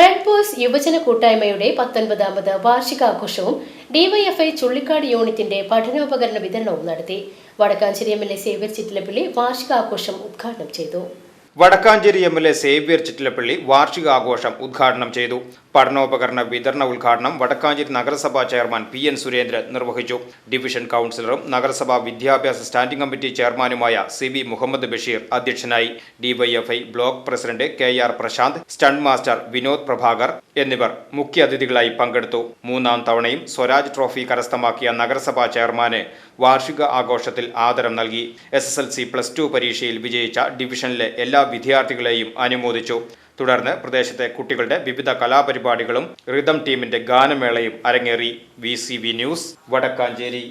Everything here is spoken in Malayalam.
റെഡ് ബോയ്സ് യുവജന കൂട്ടായ്മയുടെ പത്തൊൻപതാമത് വാർഷികാഘോഷവും ഡിവൈഎഫ്ഐ ചുള്ളിക്കാട് യൂണിറ്റിന്റെ പഠനോപകരണ വിതരണവും നടത്തി. Vadakkancheri M L A Xavier Chittilappally വാർഷികാഘോഷം ഉദ്ഘാടനം ചെയ്തു. Vadakkancheri M L A Xavier Chittilappally വാർഷികാഘോഷം ഉദ്ഘാടനം ചെയ്തു. പഠനോപകരണ വിതരണ ഉദ്ഘാടനം വടക്കാഞ്ചേരി നഗരസഭാ ചെയർമാൻ പി എൻ സുരേന്ദ്രൻ നിർവഹിച്ചു. ഡിവിഷൻ കൗൺസിലറും നഗരസഭാ വിദ്യാഭ്യാസ സ്റ്റാൻഡിംഗ് കമ്മിറ്റി ചെയർമാനുമായ സി ബി മുഹമ്മദ് ബഷീർ അധ്യക്ഷനായി. DYFI block president K R Prashanth stunt master Vinod Prabhakar എന്നിവർ മുഖ്യ അതിഥികളായി പങ്കെടുത്തു. മൂന്നാം തവണയും സ്വരാജ് ട്രോഫി കരസ്ഥമാക്കിയ നഗരസഭാ ചെയർമാന് വാർഷിക ആഘോഷത്തിൽ ആദരം നൽകി. S S L C plus two പരീക്ഷയിൽ വിജയിച്ച ഡിവിഷനിലെ എല്ലാ വിദ്യാർത്ഥികളെയും അനുമോദിച്ചു. തുടർന്ന് പ്രദേശത്തെ കുട്ടികളുടെ വിവിധ കലാപരിപാടികളും റിതം ടീമിന്റെ ഗാനമേളയും അരങ്ങേറി. V news Vadakkancheri.